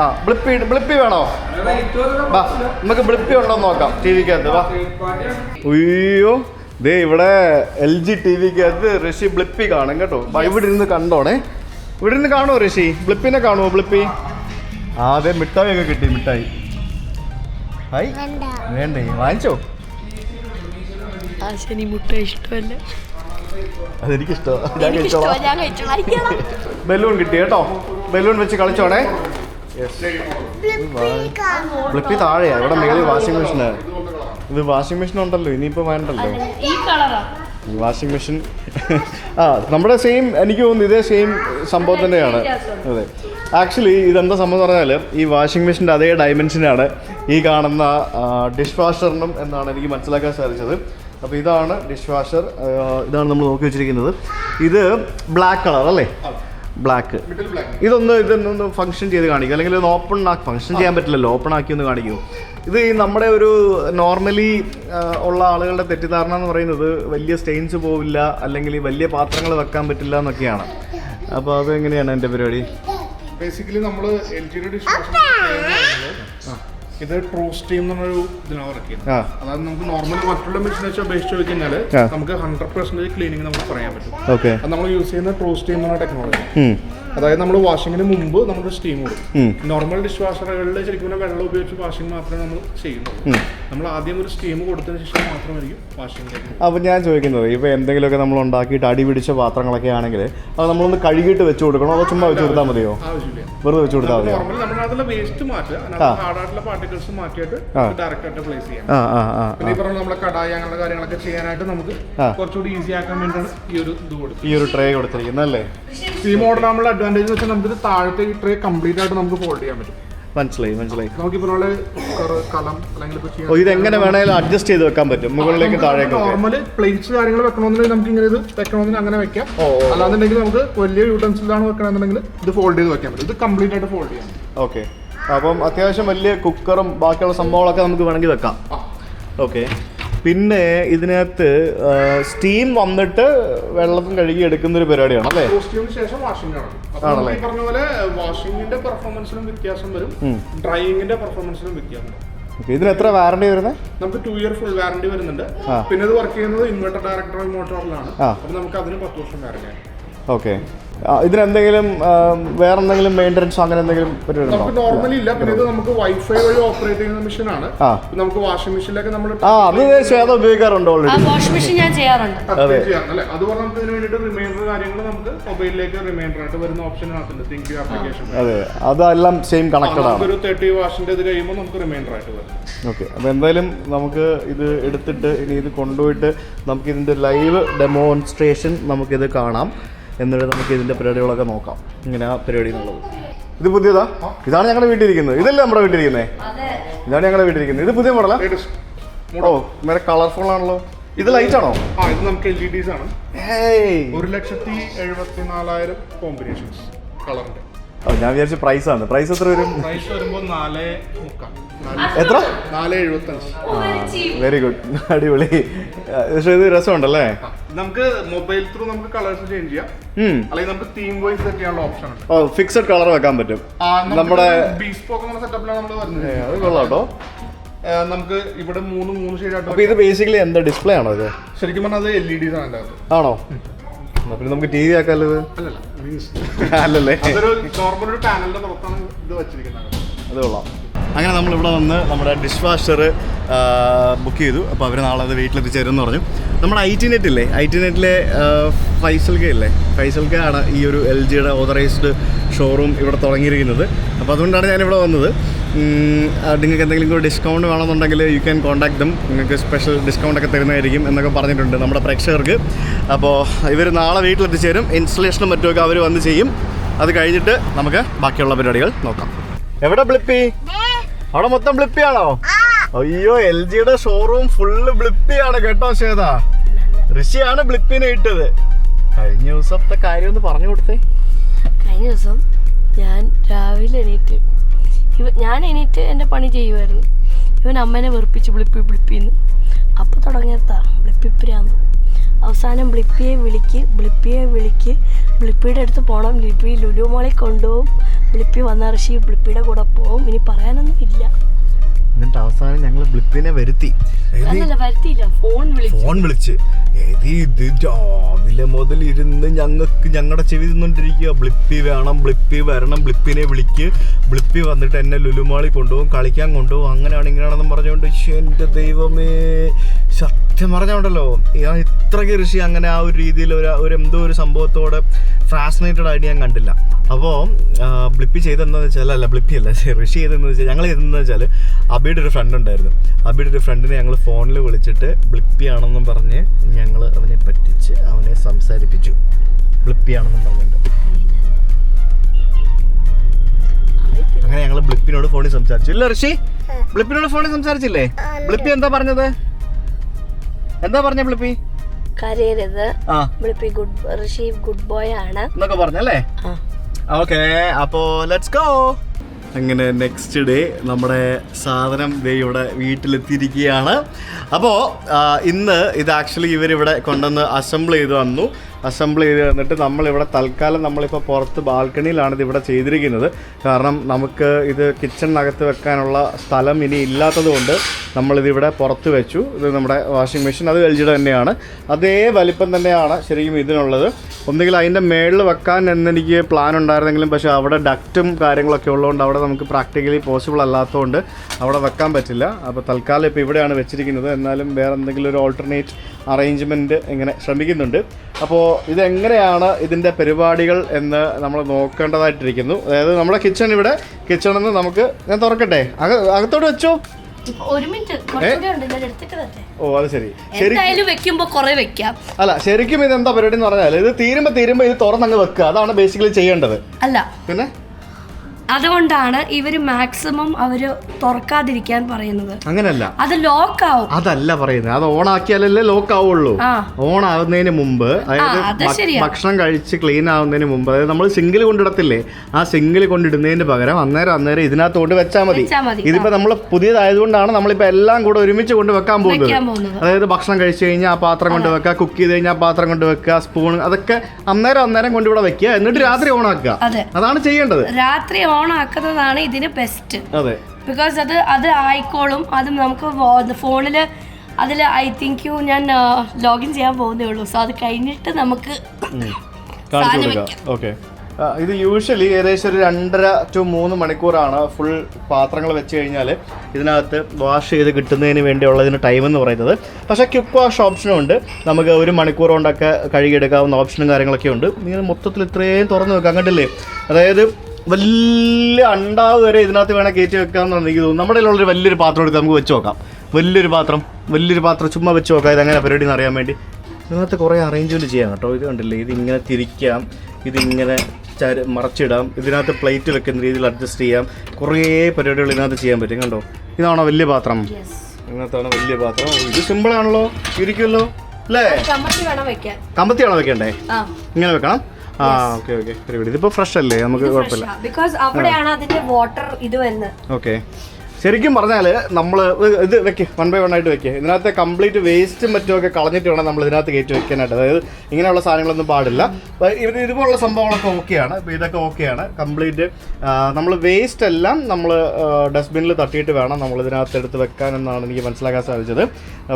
ആ ബ്ലിപ്പി ബ്ലിപ്പി വേണോ? വാ നമുക്ക് ബ്ലിപ്പി ഉണ്ടോ നോക്കാം. ടി വിക്കകത്ത് വാ അയ്യോ ദേ ഇവിടെ എൽ ജി ടി വിക്കകത്ത് ഋഷി ബ്ലിപ്പി കാണും കേട്ടോ. ഇവിടെ ഇരുന്ന് കണ്ടോണേ. ഇവിടെ ഇരുന്ന് കാണുമോ ഋഷി? ബ്ലിപ്പിനെ കാണുമോ ബ്ലിപ്പി ആ. അതെ മിഠായി ഒക്കെ കിട്ടി മിഠായി. ഹായ്. വേണ്ടേ. വാങ്ങിച്ചോ? ആ ശനി മുട്ട ഇഷ്ടമല്ല. അതെനിക്കിഷ്ടമാണ് ഞാൻ കഴിച്ചോളാം. ബലൂൺ കിട്ടി കേട്ടോ. ബലൂൺ വെച്ച് കളിച്ചോണേ. ബ്ലിപ്പി താഴെയാ. ഇവിടെ മേളിൽ വാഷിംഗ് മെഷീന്. ഇത് വാഷിംഗ് മെഷീൻ ഉണ്ടല്ലോ. ഇനിയിപ്പോ വേണ്ടല്ലോ. Washing machine. ആ നമ്മുടെ സെയിം എനിക്ക് തോന്നുന്നു ഇതേ സെയിം സംഭവം തന്നെയാണ്. അതെ. ആക്ച്വലി ഇതെന്താ സംഭവം പറഞ്ഞാൽ ഈ വാഷിംഗ് മെഷീന്റെ അതേ ഡയമെൻഷനാണ് ഈ കാണുന്ന ഡിഷ് വാഷറിനും എന്നാണ് എനിക്ക് മനസ്സിലാക്കാൻ സാധിച്ചത്. അപ്പോൾ ഇതാണ് ഡിഷ് വാഷർ ഇതാണ് നമ്മൾ നോക്കി വെച്ചിരിക്കുന്നത്. ഇത് ബ്ലാക്ക് കളർ അല്ലേ? ബ്ലാക്ക് ഇതൊന്ന് ഇതൊന്ന് ഫംഗ്ഷൻ ചെയ്ത് കാണിക്കും. അല്ലെങ്കിൽ ഒന്ന് ഓപ്പൺ ആക്കി ഫംഗ്ഷൻ ചെയ്യാൻ പറ്റില്ലല്ലോ. ഓപ്പൺ ആക്കി ഒന്ന് കാണിക്കൂ. ഇത് ഈ നമ്മുടെ ഒരു നോർമലി ഉള്ള ആളുകളുടെ തെറ്റിദ്ധാരണ എന്ന് പറയുന്നത് വലിയ സ്റ്റെയിൻസ് പോവില്ല അല്ലെങ്കിൽ ഈ വലിയ പാത്രങ്ങൾ വെക്കാൻ പറ്റില്ല എന്നൊക്കെയാണ്. അപ്പോൾ അതെങ്ങനെയാണ് എന്റെ പരിപാടി? ബേസിക്കലി നമ്മൾ എൽ ജിയുടെ ഡിഷ് ഇത് ട്രൂ സ്റ്റീം എന്ന് പറഞ്ഞൊരു ഇതിനാണ് വർക്ക് ചെയ്യുന്നത്. അതായത് നമുക്ക് നോർമൽ മറ്റുള്ള മെഷീൻ വെച്ച് അപേക്ഷിച്ച് നോക്കി നമുക്ക് ഹൺഡ്രഡ് പെർസെന്റേജ് ക്ലീനിങ് നമുക്ക് പറയാൻ പറ്റും. ഓക്കെ അത് നമ്മൾ യൂസ് ചെയ്യുന്ന ട്രൂ സ്റ്റീം എന്ന് ടെക്നോളജി അതായത് നമ്മൾ വാഷിങ്ങിന് മുമ്പ് നമുക്ക് സ്റ്റീം കൊടുക്കും നോർമൽ ഡിഷ് വാഷറുകളിൽ ശരിക്കും വെള്ളം ഉപയോഗിച്ച് വാഷിംഗ് മാത്രമേ നമ്മൾ ചെയ്യുന്നുള്ളൂ. നമ്മൾ ആദ്യം ഒരു സ്റ്റീം കൊടുത്തതിന് ശേഷം മാത്രമായിരിക്കും വാഷിംഗ് അപ്പോൾ ഞാൻ ചോദിക്കുന്നത് ഇപ്പോൾ എന്തെങ്കിലുമൊക്കെ നമ്മൾ ഉണ്ടാക്കിയിട്ട് അടി പിടിച്ച പാത്രങ്ങളൊക്കെ ആണെങ്കിൽ അത് നമ്മളൊന്ന് കഴുകിയിട്ട് വെച്ച് കൊടുക്കണോ അതോ ചുമ്മാ വെച്ച് കൊടുത്താൽ മതിയോ? വെറുതെ വെച്ച് കൊടുത്താൽ മതിയോ? നമ്മുടെ വേസ്റ്റ് മാറ്റുക. ഹാർഡായിട്ടുള്ള പാർട്ടിക്കിൾസ് മാറ്റിയിട്ട് ഡയറക്റ്റ് ആയിട്ട് പ്ലേസ് ചെയ്യാം. പിന്നെ പറഞ്ഞ നമ്മളെ കടായി അങ്ങനെയുള്ള കാര്യങ്ങളൊക്കെ ചെയ്യാനായിട്ട് നമുക്ക് കുറച്ചുകൂടി ഈസി ആക്കാൻ വേണ്ടിയാണ് ഈ ഒരു ഇത് കൊടുത്തത്. ഈ ഒരു ട്രേ കൊടുത്തിരിക്കുന്നത് അല്ലേ? ഈ മോഡൽ നമ്മൾ അഡ്വാന്റേജ് വെച്ചാൽ നമുക്ക് താഴത്തെ ഈ ട്രേ കംപ്ലീറ്റ് ആയിട്ട് നമുക്ക് ഫോൾഡ് ചെയ്യാൻ പറ്റും. മനസ്സിലായി മനസ്സിലായി. നമുക്ക് ഇപ്പോൾ കുക്കർ കലം അല്ലെങ്കിൽ ഓ വേണമെങ്കിലും അഡ്ജസ്റ്റ് ചെയ്ത് വെക്കാൻ പറ്റും. മുകളിലേക്ക് താഴേക്ക് നോർമലി പ്ലേറ്റ്സ് കാര്യങ്ങൾ വെക്കണമെന്നുണ്ടെങ്കിൽ നമുക്ക് ഇങ്ങനെ ഇത് വെക്കണമെന്നുണ്ടെങ്കിൽ അങ്ങനെ വെക്കാം. അല്ലാന്നുണ്ടെങ്കിൽ നമുക്ക് വലിയ യൂട്ടൻസിലാണ് വെക്കണമെന്നുണ്ടെങ്കിൽ ഇത് ഫോൾഡ് ചെയ്ത് വെക്കാൻ പറ്റും. ഇത് കംപ്ലീറ്റ് ആയിട്ട് ഫോൾഡ് ചെയ്യാം. ഓക്കെ അപ്പം അത്യാവശ്യം വലിയ കുക്കറും ബാക്കിയുള്ള സംഭവങ്ങളൊക്കെ നമുക്ക് വേണമെങ്കിൽ വെക്കാം. ഓക്കെ പിന്നെ ഇതിനകത്ത് സ്റ്റീം വന്നിട്ട് വെള്ളത്തിൽ കഴുകി എടുക്കുന്ന ഒരു പരിപാടിയാണ് അല്ലേ? ശേഷം വാഷിംഗ് ആണ്. ഈ പറഞ്ഞ പോലെ വാഷിംഗിന്റെ പെർഫോമൻസിലും വ്യത്യാസം വരും. ഡ്രൈയിങ്ങിന്റെ പെർഫോമൻസിലും വ്യത്യാസം വരും. ഇതിന് എത്ര വാറണ്ടി വരുന്നത് നമുക്ക് ടു ഇയർ ഫുൾ വാറണ്ടി വരുന്നുണ്ട്. പിന്നെ ഇത് വർക്ക് ചെയ്യുന്നത് ഇൻവെർട്ടർ ഡയറക്ടർ മോട്ടോറിലാണ്. അപ്പൊ നമുക്ക് അതിന് പത്ത് വർഷം വാറണ്ടി ഓക്കെ ഇതിനെന്തെങ്കിലും വേറെ എന്തെങ്കിലും മെയിന്റനൻസ് അങ്ങനെ എന്തെങ്കിലും പരിപാടി നമുക്ക് നോർമലി ഇല്ല. പിന്നെ ഇത് നമുക്ക് വൈഫൈ വഴി ഓപ്പറേറ്റ് ചെയ്യുന്ന മെഷീൻ ആണ്. നമുക്ക് വാഷിംഗ് മെഷീനിലൊക്കെ നമ്മൾ ആ അത് ശ്വേത ഉപയോഗിക്കാറുണ്ട് ഓൾറെഡി വാഷിംഗ് മെഷീൻ ഞാൻ ചെയ്യാറുണ്ട്. അതെ. ചെയ്യാം. അല്ലേ? അതുപോലെ നമുക്ക് ഇതിന് വേണ്ടിയിട്ട് റിമൈൻഡർ കാര്യങ്ങൾ നമുക്ക് മൊബൈലിലേക്ക് റിമൈൻഡർ ആയിട്ട് വരുന്ന ഓപ്ഷൻ ആണ് തിങ്ക് യു ആപ്ലിക്കേഷൻ അതെ. അതെല്ലാം സെയിം കണക്റ്റഡ് ആണ്. ഒരു തേർട്ടി വാഷിന്റെ ഇത് കഴിയുമ്പോൾ നമുക്ക് റിമൈൻഡർ ആയിട്ട് വരും. ഓക്കെ. അപ്പോൾ എന്തായാലും നമുക്ക് ഇത് എടുത്തിട്ട് ഇനി ഇത് കൊണ്ടുപോയിട്ട് നമുക്ക് ഇതിന്റെ ലൈവ് ഡെമോൺസ്ട്രേഷൻ നമുക്കിത് കാണാം. എന്നിട്ട് നമുക്ക് ഇതിന്റെ പരിപാടികളൊക്കെ നോക്കാം. ഇങ്ങനെ ആ പരിപാടി എന്നുള്ളത് ഇത് പുതിയതാ? ഇതാണ് ഞങ്ങളുടെ വീട്ടിലിരിക്കുന്നത്. ഇതല്ലേ നമ്മുടെ വീട്ടിലിരിക്കുന്നത് ഇതാണ് ഞങ്ങളുടെ വീട്ടിലിരിക്കുന്നത്. ഇത് പുതിയ മോഡലാ? ഓ വേറെ കളർഫുൾ ആണല്ലോ ഇത് ലൈറ്റ് ആണോ ആ ഇത് നമുക്ക് എൽ ഇ ഡിസ് ആണ്. ഒരു ലക്ഷത്തി എഴുപത്തി നാലായിരം കോമ്പിനേഷൻസ് കളറിന്റെ. ഞാൻ വിചാരിച്ച പ്രൈസ് ആണ്. പ്രൈസ് എത്ര വരും? പ്രൈസ് വരുമ്പോൾ നാല് എത്ര? നാല് എഴുപത്തഞ്ച്. വെരി ഗുഡ് അടിപൊളി. പക്ഷേ ഇത് രസമുണ്ടല്ലേ? നമുക്ക് മൊബൈൽ ത്രൂ നമുക്ക് കളേഴ്സ് ചേഞ്ച് ചെയ്യാം. അല്ലെങ്കിൽ നമുക്ക് തീം വോയിസ് സെറ്റ് ചെയ്യാനുള്ള ഓപ്ഷൻ ഉണ്ട്. ഓ ഫിക്സഡ് കളർ വെക്കാൻ പറ്റും. നമ്മുടെ ബീസ്പോക്ക് സെറ്റപ്പിലാണ് നമ്മൾ വരുന്നത്. അത് കൊള്ളാം കേട്ടോ. നമുക്ക് ഇവിടെ മൂന്ന് മൂന്ന് ഷെയ്ഡ് ആയിട്ട് ഇത് ബേസിക്കലി എന്താ? ഡിസ്പ്ലേ ആണോ ഇത്? ശരിക്കും പറഞ്ഞാൽ അത് എൽ ഇ ഡി ആണ് പിന്നെ നമുക്ക് ടി വി മീൻസ് അല്ലല്ലേ അതൊരു നോർമൽ ഒരു പാനലിന്റെ പുറത്താണ് ഇത് വെച്ചിരിക്കുന്നത്. അത് കൊള്ളാം. അങ്ങനെ നമ്മൾ ഇവിടെ വന്ന് നമ്മുടെ ഡിഷ് വാഷർ ബുക്ക് ചെയ്തു. അപ്പോൾ അവർ നാളെ അത് വീട്ടിലെത്തിച്ചേരും എന്ന് പറഞ്ഞു. നമ്മുടെ ഐ ടി നെറ്റ് ഇല്ലേ ഐ ടി നെറ്റിലെ ഫൈസൽ കെ ഇല്ലേ കെ ആണ് ഈ ഒരു എൽ ജിയുടെ ഓതറൈസ്ഡ് ഷോറൂം ഇവിടെ തുടങ്ങിയിരിക്കുന്നത്. അപ്പോൾ അതുകൊണ്ടാണ് ഞാനിവിടെ വന്നത്. നിങ്ങൾക്ക് എന്തെങ്കിലും ഒരു ഡിസ്കൗണ്ട് വേണമെന്നുണ്ടെങ്കിൽ യു ക്യാൻ കോൺടാക്ട് ദം നിങ്ങൾക്ക് സ്പെഷ്യൽ ഡിസ്കൗണ്ട് ഒക്കെ തരുന്നതായിരിക്കും എന്നൊക്കെ പറഞ്ഞിട്ടുണ്ട് നമ്മുടെ പ്രേക്ഷകർക്ക്. അപ്പോൾ ഇവർ നാളെ വീട്ടിലെത്തിച്ചേരും. ഇൻസ്റ്റലേഷനും മറ്റുമൊക്കെ അവർ വന്ന് ചെയ്യും. അത് കഴിഞ്ഞിട്ട് നമുക്ക് ബാക്കിയുള്ള പരിപാടികൾ നോക്കാം. എവിടെ ബ്ലിപ്പി? അവിടെ മൊത്തം ബ്ലിപ്പിയാണോ? അയ്യോ എൽ ജിയുടെ ഷോറൂം ഫുള്ള് ബ്ലിപ്പിയാണ് കേട്ടോ ശ്വേത. ഋഷിയാണ് ബ്ലിപ്പിനെ ഇട്ടത്. കഴിഞ്ഞ ദിവസത്തെ കാര്യം ഒന്ന് പറഞ്ഞു കൊടുത്തേ. കഴിഞ്ഞ ദിവസം ഞാൻ രാവിലെ എണീറ്റ് ഞാൻ എണീറ്റ് എന്റെ പണി ചെയ്യുമായിരുന്നു ഇവൻ അമ്മേനെ വെറുപ്പിച്ച് ബ്ലിപ്പി ബ്ലിപ്പിന്ന്. അപ്പോൾ തുടങ്ങിയതാ ബ്ലിപ്പിപ്പിരാന്ന് അവസാനം ബ്ലിപ്പിയെ വിളിക്ക് ബ്ലിപ്പിയെ വിളിക്ക്. ബ്ലിപ്പിയുടെ അടുത്ത് പോകണം ബ്ലിപ്പി ലുലു മോളെ കൊണ്ടുപോകും ബ്ലിപ്പി വന്ന ഋഷി ബ്ലിപ്പിയുടെ കൂടെ പോവും. ഇനി പറയാനൊന്നും ഇല്ല. എന്നിട്ട് അവസാനം ഞങ്ങൾ ബ്ലിപ്പിനെ വരുത്തി. ഫോൺ വിളിച്ചു. ഇത് രാവിലെ മുതൽ ഇരുന്ന് ഞങ്ങൾക്ക് ഞങ്ങളുടെ ചെവി തിന്നോണ്ടിരിക്കുക ബ്ലിപ്പി വേണം ബ്ലിപ്പി വരണം ബ്ലിപ്പിനെ വിളിക്ക്. ബ്ലിപ്പി വന്നിട്ട് എന്നെ ലുലുമാളി കൊണ്ടുപോകും കളിക്കാൻ കൊണ്ടുപോകും അങ്ങനെയാണ് ഇങ്ങനെയാണെന്നും പറഞ്ഞുകൊണ്ട് എന്റെ ദൈവമേ. സത്യം പറഞ്ഞുണ്ടല്ലോ. ഞാൻ ഇത്രയ്ക്ക് ഋഷി അങ്ങനെ ആ ഒരു രീതിയിൽ ഒരു ഒരു എന്തോ ഒരു സംഭവത്തോട് ഫാസിനേറ്റഡ് ആയിട്ട് ഞാൻ കണ്ടില്ല. അപ്പോൾ ബ്ലിപ്പി ചെയ്തെന്താന്ന് വെച്ചാൽ അല്ല ബ്ലിപ്പി അല്ല ഋഷി ചെയ്തെന്ന് വെച്ചാൽ ഞങ്ങൾ ചെയ്തെന്ന് വെച്ചാൽ അബിയുടെ ഒരു ഫ്രണ്ട് ഉണ്ടായിരുന്നു. അബിയുടെ ഒരു ഫ്രണ്ടിനെ ഞങ്ങൾ ഫോണിൽ വിളിച്ചിട്ട് ബ്ലിപ്പി ആണെന്നും പറഞ്ഞ് ഞങ്ങൾ അവനെ പറ്റിച്ച് അവനെ സംസാരിപ്പിച്ചു. ബ്ലിപ്പി ആണെന്നും പറഞ്ഞിട്ട്. അങ്ങനെ ഞങ്ങൾ ബ്ലിപ്പിനോട് ഫോണിൽ സംസാരിച്ചു. ഇല്ല ഋഷി ബ്ലിപ്പിനോട് ഫോണിൽ സംസാരിച്ചില്ലേ? ബ്ലിപ്പി എന്താ പറഞ്ഞത്? എന്താ പറഞ്ഞ വിളിപ്പി? കരയരുത്. Blippi good Rishi good boy ആണ്. എന്നൊക്കെ പറഞ്ഞല്ലേ ഓക്കേ ഓക്കെ അപ്പോ ലെറ്റ്സ് ഗോ അങ്ങനെ നെക്സ്റ്റ് ഡേ നമ്മുടെ സാധനം ദേ ഇവിടെ വീട്ടിലെത്തിയിരിക്കുകയാണ്. അപ്പോൾ ഇന്ന് ഇത് ആക്ച്വലി ഇവരിവിടെ കൊണ്ടുവന്ന് അസംബിൾ ചെയ്ത് വന്നു അസംബിൾ ചെയ്ത് തന്നിട്ട് നമ്മളിവിടെ തൽക്കാലം നമ്മളിപ്പോൾ പുറത്ത് ബാൽക്കണിയിലാണ് ഇവിടെ ചെയ്തിരിക്കുന്നത്. കാരണം നമുക്ക് ഇത് കിച്ചണിനകത്ത് വെക്കാനുള്ള സ്ഥലം ഇനി ഇല്ലാത്തത് കൊണ്ട് നമ്മളിതിവിടെ പുറത്ത് വെച്ചു. ഇത് നമ്മുടെ വാഷിംഗ് മെഷീൻ അത് എൽ തന്നെയാണ്. അതേ വലിപ്പം തന്നെയാണ് ശരിക്കും ഇതിനുള്ളത്. ഒന്നുകിൽ അതിന്റെ മേളിൽ വെക്കാൻ എന്നെനിക്ക് പ്ലാൻ ഉണ്ടായിരുന്നെങ്കിലും പക്ഷേ അവിടെ ഡക്റ്റും കാര്യങ്ങളൊക്കെ ഉള്ളതുകൊണ്ട് അവിടെ നമുക്ക് പ്രാക്ടിക്കലി പോസിബിൾ അല്ലാത്തതുകൊണ്ട് അവിടെ വെക്കാൻ പറ്റില്ല. അപ്പോൾ തൽക്കാലം ഇപ്പോൾ ഇവിടെയാണ് വെച്ചിരിക്കുന്നത്. എന്നാലും വേറെ എന്തെങ്കിലും ഒരു ഓൾട്ടർനേറ്റ് അറേഞ്ച്മെന്റ് ഇങ്ങനെ ശ്രമിക്കുന്നുണ്ട്. അപ്പോൾ ഇതെങ്ങനെയാണ് ഇതിന്റെ പരിപാടികൾ എന്ന് നമ്മൾ നോക്കേണ്ടതായിട്ടിരിക്കുന്നു. അതായത് നമ്മുടെ കിച്ചൺ ഇവിടെ കിച്ചണിൽ നിന്ന് നമുക്ക് ഞാൻ തുറക്കട്ടെ? അക അകത്തോട്ട് വെച്ചോ? ഓ അത് ശരി. വെക്കുമ്പോ കുറെ വെക്കാം. അല്ല ശരിക്കും ഇത് എന്താ പരിപാടി എന്ന് പറഞ്ഞാൽ ഇത് തീരുമ്പോ തീരുമ്പോ ഇത് തുറന്നങ്ങ് വെക്കുക. അതാണ് ബേസിക്കലി ചെയ്യേണ്ടത്. അല്ല. പിന്നെ? അതുകൊണ്ടാണ് ഇവർ മാക്സിമം അവർ തുറക്കാതിരിക്കാൻ പറയുന്നത്. അങ്ങനല്ല. അത് ലോക്ക് ആവും. അതല്ല പറയുന്നത്. അത് ഓൺ ആക്കിയാലല്ലേ ലോക്ക് ആവുള്ളൂ. ഓൺ ആവുന്നതിന് മുമ്പ് അതായത്. ഭക്ഷണം കഴിച്ച് ക്ലീൻ ആവുന്നതിന് മുമ്പ് അതായത് നമ്മൾ സിംഗിൾ കൊണ്ടിടത്തില്ലേ ആ സിംഗിൾ കൊണ്ടിടുന്നതിന് പകരം അന്നേരം അന്നേരം ഇതിനകത്ത് കൊണ്ട് വെച്ചാൽ മതി. ഇതിപ്പോ നമ്മൾ പുതിയതായതുകൊണ്ടാണ് നമ്മളിപ്പോ എല്ലാം കൂടെ ഒരുമിച്ച് കൊണ്ട് വെക്കാൻ പോകുന്നത്. അതായത് ഭക്ഷണം കഴിച്ചു കഴിഞ്ഞാൽ ആ പാത്രം കൊണ്ട് വെക്കുക കുക്ക് ചെയ്ത് കഴിഞ്ഞാൽ ആ പാത്രം കൊണ്ട് വെക്കുക സ്പൂൺ അതൊക്കെ അന്നേരം അന്നേരം കൊണ്ട് ഇവിടെ വെക്കുക എന്നിട്ട് രാത്രി ഓൺ ആക്കുക. അതാണ് ചെയ്യേണ്ടത്. രാത്രി ഓൺ ആക്കുന്നതാണ് ഇതിന് ബെസ്റ്റ് ബിക്കോസ് അത് അത് ആയിക്കോളും. അത് നമുക്ക് ഫോണിൽ അതിൽ ഐ തിങ്ക് യു ഞാൻ ലോഗിൻ ചെയ്യാൻ പോകുന്നേ ഉള്ളൂ. സോ അത് കഴിഞ്ഞിട്ട് നമുക്ക് ഓക്കെ ഇത് യൂഷ്വലി ഏകദേശം ഒരു രണ്ടര ടു മൂന്ന് മണിക്കൂറാണ് ഫുൾ പാത്രങ്ങൾ വെച്ച് കഴിഞ്ഞാൽ ഇതിനകത്ത് വാഷ് ചെയ്ത് കിട്ടുന്നതിന് വേണ്ടിയുള്ളതിന് ടൈം എന്ന് പറയുന്നത്. പക്ഷേ ക്വിക്ക് വാഷ് ഓപ്ഷനും ഉണ്ട്. നമുക്ക് ഒരു മണിക്കൂർ കൊണ്ടൊക്കെ കഴുകിയെടുക്കാവുന്ന ഓപ്ഷനും കാര്യങ്ങളൊക്കെ ഉണ്ട്. ഇങ്ങനെ മൊത്തത്തിൽ ഇത്രയും തുറന്ന് വെക്കാം. കണ്ടില്ലേ? അതായത് വലിയ അണ്ടാവ് വരെ ഇതിനകത്ത് വേണേൽ കയറ്റി വെക്കാമെന്നാണ് എനിക്ക് തോന്നുന്നു നമ്മുടെ കയ്യിലുള്ളൊരു വലിയൊരു പാത്രം എടുത്ത് നമുക്ക് വെച്ച് നോക്കാം. വലിയൊരു പാത്രം വലിയൊരു പാത്രം ചുമ്മാ വെച്ച് നോക്കാം. അങ്ങനെ പരിപാടി എന്ന് അറിയാൻ വേണ്ടി. ഇതിനകത്ത് കുറേ അറേഞ്ച്മെന്റ് ചെയ്യാം കേട്ടോ. ഇത് കണ്ടില്ലേ? ഇതിങ്ങനെ തിരിക്കാം ഇതിങ്ങനെ ചര മറച്ചിടാം ഇതിനകത്ത് പ്ലേറ്റ് വെക്കുന്ന രീതിയിൽ അഡ്ജസ്റ്റ് ചെയ്യാം. കുറേ പരിപാടികൾ ഇതിനകത്ത് ചെയ്യാൻ പറ്റും കണ്ടോ? ഇതാണോ വലിയ പാത്രം? ഇതിനകത്താണ് വലിയ പാത്രം? ഇത് സിമ്പിളാണല്ലോ ഇരിക്കുമല്ലോ. അല്ലേ? കമ്പത്തിയാണോ വെക്കണ്ടേ? ഇങ്ങനെ വെക്കണം. ആ ഓക്കെ ഓക്കെ ഇതിപ്പോൾ ഫ്രഷ് അല്ലേ? നമുക്ക് കുഴപ്പമില്ല. ബിക്കോസ് അവിടെയാണ് അതിന്റെ വാട്ടർ ഇത് വരുന്നത്. ഓക്കെ ശരിക്കും പറഞ്ഞാൽ നമ്മൾ ഇത് വെക്ക് വൺ ബൈ വൺ ആയിട്ട് വെക്കുക ഇതിനകത്തെ കംപ്ലീറ്റ് വേസ്റ്റും മറ്റുമൊക്കെ കളഞ്ഞിട്ട് വേണം നമ്മൾ ഇതിനകത്ത് കയറ്റി വെക്കാനായിട്ട്. അതായത് ഇങ്ങനെയുള്ള സാധനങ്ങളൊന്നും പാടില്ല. ഇവർ ഇത് ഇതുപോലുള്ള സംഭവങ്ങളൊക്കെ ഓക്കെയാണ് ഇപ്പോൾ ഇതൊക്കെ ഓക്കെയാണ് കംപ്ലീറ്റ് നമ്മൾ വേസ്റ്റ് എല്ലാം നമ്മൾ ഡസ്റ്റ്ബിന്നിൽ തട്ടിയിട്ട് വേണം നമ്മൾ ഇതിനകത്ത് എടുത്ത് വെക്കാൻ എന്നാണ് എനിക്ക് മനസ്സിലാക്കാൻ സാധിച്ചത്.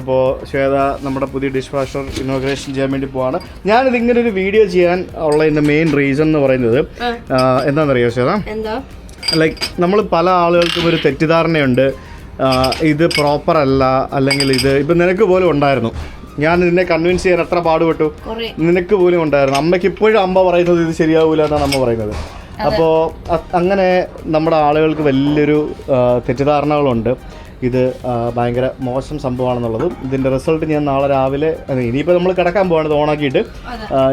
അപ്പോൾ ശ്വേത നമ്മുടെ പുതിയ ഡിഷ് വാഷർ ഇനോഗ്രേഷൻ ചെയ്യാൻ വേണ്ടി പോവാണ്. ഞാനിത് ഇങ്ങനെ ഒരു വീഡിയോ ചെയ്യാൻ ഉള്ള ഇതിന്റെ മെയിൻ റീസൺ എന്ന് പറയുന്നത് എന്താണെന്നറിയോ ശ്വേത? എന്താ? ലൈക്ക് നമ്മൾ പല ആളുകൾക്കും ഒരു തെറ്റിദ്ധാരണയുണ്ട്. ഇത് പ്രോപ്പർ അല്ല അല്ലെങ്കിൽ ഇത് ഇപ്പം നിനക്ക് പോലും ഉണ്ടായിരുന്നു. ഞാൻ നിന്നെ കൺവിൻസ് ചെയ്യാൻ എത്ര പാടുപെട്ടു? നിനക്ക് പോലും ഉണ്ടായിരുന്നു. അമ്മയ്ക്ക് ഇപ്പോഴും അമ്മ പറയുന്നത് ഇത് ശരിയാവൂല എന്നാണ് അമ്മ പറയുന്നത്. അപ്പോൾ അങ്ങനെ നമ്മുടെ ആളുകൾക്ക് വലിയൊരു തെറ്റിദ്ധാരണകളുണ്ട്. ഇത് ഭയങ്കര മോശം സംഭവമാണെന്നുള്ളതും ഇതിന്റെ റിസൾട്ട് ഞാൻ നാളെ രാവിലെ ഇനിയിപ്പോൾ നമ്മൾ കിടക്കാൻ പോകണത് ഓണാക്കിയിട്ട്.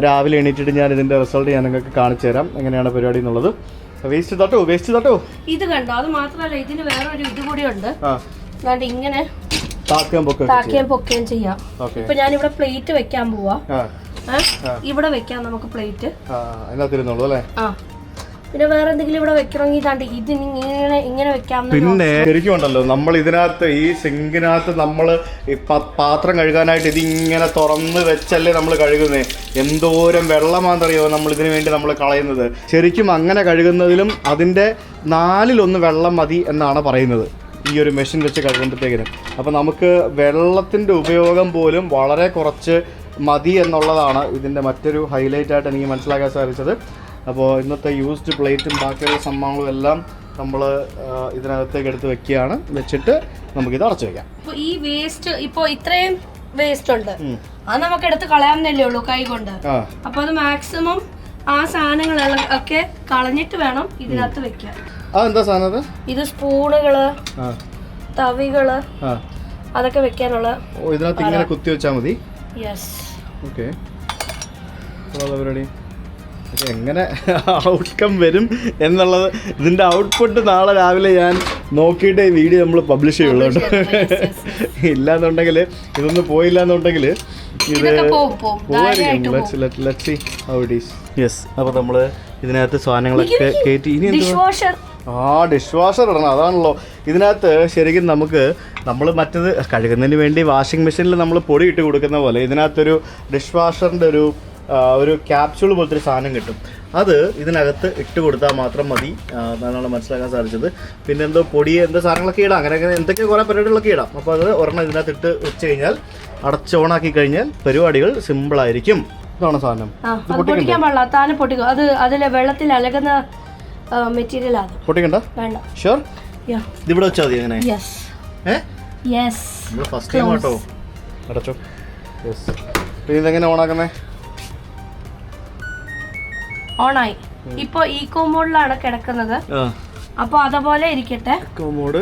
രാവിലെ എണീറ്റിട്ട് ഞാൻ ഇതിന്റെ റിസൾട്ട് ഞാൻ നിങ്ങൾക്ക് കാണിച്ചു തരാം എങ്ങനെയാണ് പരിപാടി എന്നുള്ളത്. വേസ്റ്റ് തട്ടോ വേസ്റ്റ് തട്ടോ ഇത് കണ്ടോ? അത് മാത്രമല്ല ഇതിന് വേറെ ഒരു ഇത് കൂടി ഉണ്ട് അതുകൊണ്ട് ഇങ്ങനെ താക്കുകയും പൊക്കുകയും ചെയ്യാം. ഇപ്പൊ ഞാൻ ഇവിടെ പ്ലേറ്റ് വെക്കാൻ പോവാ? ഇവിടെ വെക്കാം നമുക്ക് പ്ലേറ്റ്. അല്ലേ? പിന്നെ വേറെ എന്തെങ്കിലും ഇവിടെ വെക്കണമെങ്കിൽ ഇതാണ്ട് ഇത് ഇങ്ങനെ ഇങ്ങനെ വെക്കാം പിന്നെ ശരിക്കും ഉണ്ടല്ലോ നമ്മൾ ഇതിനകത്ത് ഈ സിങ്കിനകത്ത് നമ്മൾ പാത്രം കഴുകാനായിട്ട് ഇതിങ്ങനെ തുറന്ന് വെച്ചല്ലേ നമ്മൾ കഴുകുന്നത് എന്തോരം വെള്ളമാണെന്നറിയോ നമ്മൾ ഇതിനു വേണ്ടി നമ്മൾ കളയുന്നത്. ശരിക്കും അങ്ങനെ കഴുകുന്നതിലും അതിന്റെ നാലിലൊന്ന് വെള്ളം മതി എന്നാണ് പറയുന്നത്. ഈ ഒരു മെഷീൻ വെച്ച് കഴുകുമ്പോഴത്തേക്കിനും. അപ്പോൾ നമുക്ക് വെള്ളത്തിന്റെ ഉപയോഗം പോലും വളരെ കുറച്ച് മതി എന്നുള്ളതാണ് ഇതിന്റെ മറ്റൊരു ഹൈലൈറ്റ് ആയിട്ട് എനിക്ക് മനസ്സിലാക്കാൻ സാധിച്ചത്. അപ്പോൾ ഇന്നത്തെ യൂസ്ഡ് പ്ലേറ്റും ബാക്കിയുള്ള സംഭവങ്ങളും എല്ലാം നമ്മൾ ഇതിനകത്തേക്ക് എടുത്ത് വെക്കുകയാണ്. വെച്ചിട്ട് നമുക്കിത് അടച്ചു വെക്കാം. അപ്പോൾ ഈ വേസ്റ്റ് ഇപ്പോൾ ഇത്രയും വേസ്റ്റ് ഉണ്ട്. അത് നമുക്ക് എടുത്ത് കളയാമെന്നല്ലേ ഉള്ളൂ കൈ കൊണ്ട്. അപ്പോൾ അപ്പൊ അത് മാക്സിമം ആ സാധനങ്ങളെല്ലാം ഒക്കെ കളഞ്ഞിട്ട് വേണം ഇതിനകത്ത് വെക്കാൻ. അതെന്താ സാധനം ഇത് സ്പൂണുകൾ തവികൾ അതൊക്കെ വെക്കാനുള്ള ഇതിനകത്ത് ഇങ്ങനെ കുത്തി വെച്ചാൽ മതി. Yes okay. ഇത് എങ്ങനെ ഔട്ട്കം വരും എന്നുള്ളത് ഇതിന്റെ ഔട്ട്പുട്ട് നാളെ രാവിലെ ഞാൻ നോക്കിയിട്ട് ഈ വീഡിയോ നമ്മൾ പബ്ലിഷ് ചെയ്യുള്ളൂ കേട്ടോ. ഇല്ലാന്നുണ്ടെങ്കിൽ ഇതൊന്നും പോയില്ല എന്നുണ്ടെങ്കിൽ ഇത് യെസ് അപ്പോൾ നമ്മൾ ഇതിനകത്ത് സാധനങ്ങളൊക്കെ കയറ്റി ഇനി ഡിഷ് എന്തുവാ? വാഷർ ആ ഡിഷ് വാഷർ ഇടണം. അതാണല്ലോ. ഇതിനകത്ത് ശരിക്കും നമുക്ക് നമ്മൾ മറ്റത് കഴുകുന്നതിന് വേണ്ടി വാഷിംഗ് മെഷീനിൽ നമ്മൾ പൊടി ഇട്ട് കൊടുക്കുന്ന പോലെ ഇതിനകത്തൊരു ഡിഷ് വാഷറിന്റെ ഒരു ഒരു ക്യാപ്സ്യൂൾ പോലത്തെ ഒരു സാധനം കിട്ടും. അത് ഇതിനകത്ത് ഇട്ട് കൊടുത്താൽ മാത്രം മതി. എന്നാണ് മനസ്സിലാക്കാൻ സാധിച്ചത്. പിന്നെ എന്തോ പൊടി എന്തോ സാധനങ്ങളൊക്കെ ഇടാം. അങ്ങനെ അങ്ങനെ എന്തൊക്കെ കുറേ പരിപാടികളൊക്കെ ഇടാം. അപ്പോൾ അത് ഒരെണ്ണം ഇതിനകത്ത് ഇട്ട് വെച്ച് കഴിഞ്ഞാൽ അടച്ച് ഓണാക്കി കഴിഞ്ഞാൽ പരിപാടികൾ സിമ്പിളായിരിക്കും ഇതാണ് സാധനം. പൊട്ടിക്കാൻ പാടില്ല. താനെ പൊട്ടിക്കും. അത് അതിലെ വെള്ളത്തിൽ അലകുന്ന മെറ്റീരിയൽ ആണ് പൊട്ടിക്കണ്ട? വേണ്ട. ഷുവർ ഇവിടെ വെച്ചാൽ മതി അങ്ങനെ? ഫസ്റ്റ് ടൈം കേട്ടോ അടച്ചോ. യെസ് പിന്നെ ഇതെങ്ങനെ ഓണാക്കുന്നേ ഓണായി. ഇപ്പൊ ഈക്കോ മോഡിലാണ് കിടക്കുന്നത്. അപ്പൊ അതുപോലെ ഇരിക്കട്ടെ. Eco mode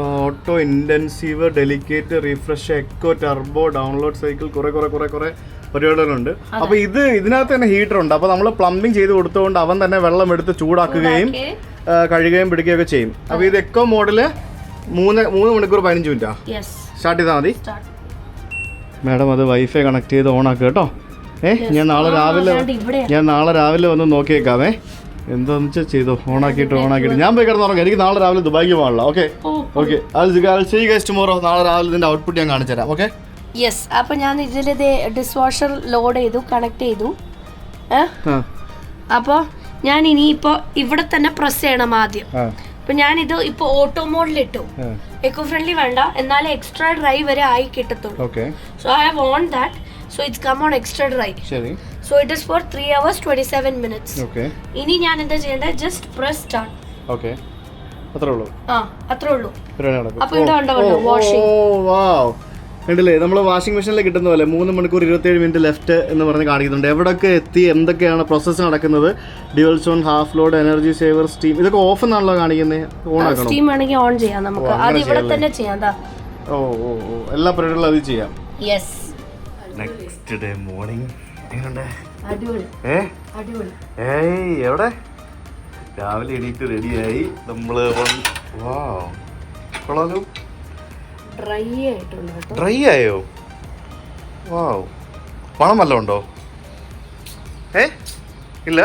auto intensive delicate refresh eco turbo download cycle കുറെ കുറെ കുറെ കുറെ പരിപാടികളുണ്ട്. അപ്പൊ ഇത് ഇതിനകത്ത് തന്നെ ഹീറ്റർ ഉണ്ട്. അപ്പൊ നമ്മൾ പ്ലംബിംഗ് ചെയ്ത് കൊടുത്തുകൊണ്ട് അവൻ തന്നെ വെള്ളം എടുത്ത് ചൂടാക്കുകയും. പിടിക്കുകയും കഴുകുകയും പിടിക്കുകയൊക്കെ ചെയ്യും. അപ്പൊ ഇത് എക്കോ മോഡൽ മൂന്ന് മൂന്ന് മണിക്കൂർ പതിനഞ്ച് മിനിറ്റാ? സ്റ്റാർട്ട് ചെയ്താൽ മതി. മാഡം അത് വൈഫൈ കണക്ട് ചെയ്ത് ഓൺ ആക്കുക കേട്ടോ. ഏ ഞാൻ നാളെ രാവിലെ ഞാൻ നാളെ രാവിലെ വന്ന് നോക്കിയേക്കാമേ എന്താന്ന് വെച്ചാൽ ചെയ്തോ? ഓണാക്കിയിട്ട് ഓണാക്കിയിട്ട്. ഞാൻ പോയി കിടന്നുറങ്ങാം. എനിക്ക് നാളെ രാവിലെ ദുബായിക്ക് പോകാനുള്ള ഓക്കെ ഓക്കെ. അത് ചെയ് ഗസ്റ്റ് ടുമോറോ നാളെ രാവിലെ ഇതിന്റെ ഔട്ട്പുട്ട് ഞാൻ കാണിച്ചു തരാം. ഓക്കെ? യെസ് അപ്പൊ ഞാൻ ഇതിൽ ഡിഷ് വാഷർ ലോഡ് ചെയ്തു കണക്ട് ചെയ്തു. അപ്പോൾ ഞാൻ ഇനിയിപ്പോ ഇവിടെ തന്നെ പ്രസ് ചെയ്യണം ആദ്യം. അപ്പൊ ഞാനിത് ഇപ്പൊ ഓട്ടോ മോഡിലിട്ടു എക്കോ ഫ്രണ്ട്ലി വേണ്ട. എന്നാലും എക്സ്ട്രാ ഡ്രൈവ് വരെ ആയി കിട്ടത്തുള്ളൂ. So I have on that so it's come on extra dry ശരി. So it is for three hours twenty seven minutes okay ഇനി ഞാൻ എന്താ ചെയ്യേണ്ടത്? ജസ്റ്റ് പ്രസ് സ്റ്റാർട്ട് ഓക്കെ അത്രേ ഉള്ളൂ. ആ അത്രേ ഉള്ളൂ. പരിപാടി നടക്കും. അപ്പൊ ഇവിടെ ഓ, ഉണ്ടോ ഓ, വാഷിംഗ് ഓ വാവ് കണ്ടില്ലേ? നമ്മൾ വാഷിംഗ് മെഷീനിൽ കിട്ടുന്ന പോലെ മൂന്ന് മണിക്കൂർ ഇരുപത്തേഴ് മിനിറ്റ് ലെഫ്റ്റ് എന്ന് പറഞ്ഞ് കാണിക്കുന്നുണ്ട്. എവിടെയൊക്കെ എത്തി എന്തൊക്കെയാണ് പ്രോസസ്സ് നടക്കുന്നത്? Dual zone half load energy saver steam ഇതൊക്കെ ഓഫ് എന്നാണല്ലോ കാണിക്കുന്നത് ഓൺ ആക്കണം? സ്റ്റീം ആണെങ്കിൽ ഓൺ ചെയ്യാം നമുക്ക്. അത് ഇവിടെ തന്നെ ചെയ്യാം ഓ ഓ എല്ലാ പരിപാടികളും അത് ചെയ്യാം. യെസ് നെക്സ്റ്റ് ഡേ മോർണിംഗ് ഏയ് എവിടെ? രാവിലെ എണീറ്റ് റെഡിയായി. നമ്മൾ വാ. കൊള്ളാലോ. ഡ്രൈ ആയിട്ടുണ്ട് ഡ്രൈ ആയോ? വാവ്. മണം വല്ലതും ഉണ്ടോ? ഏ? ഇല്ല?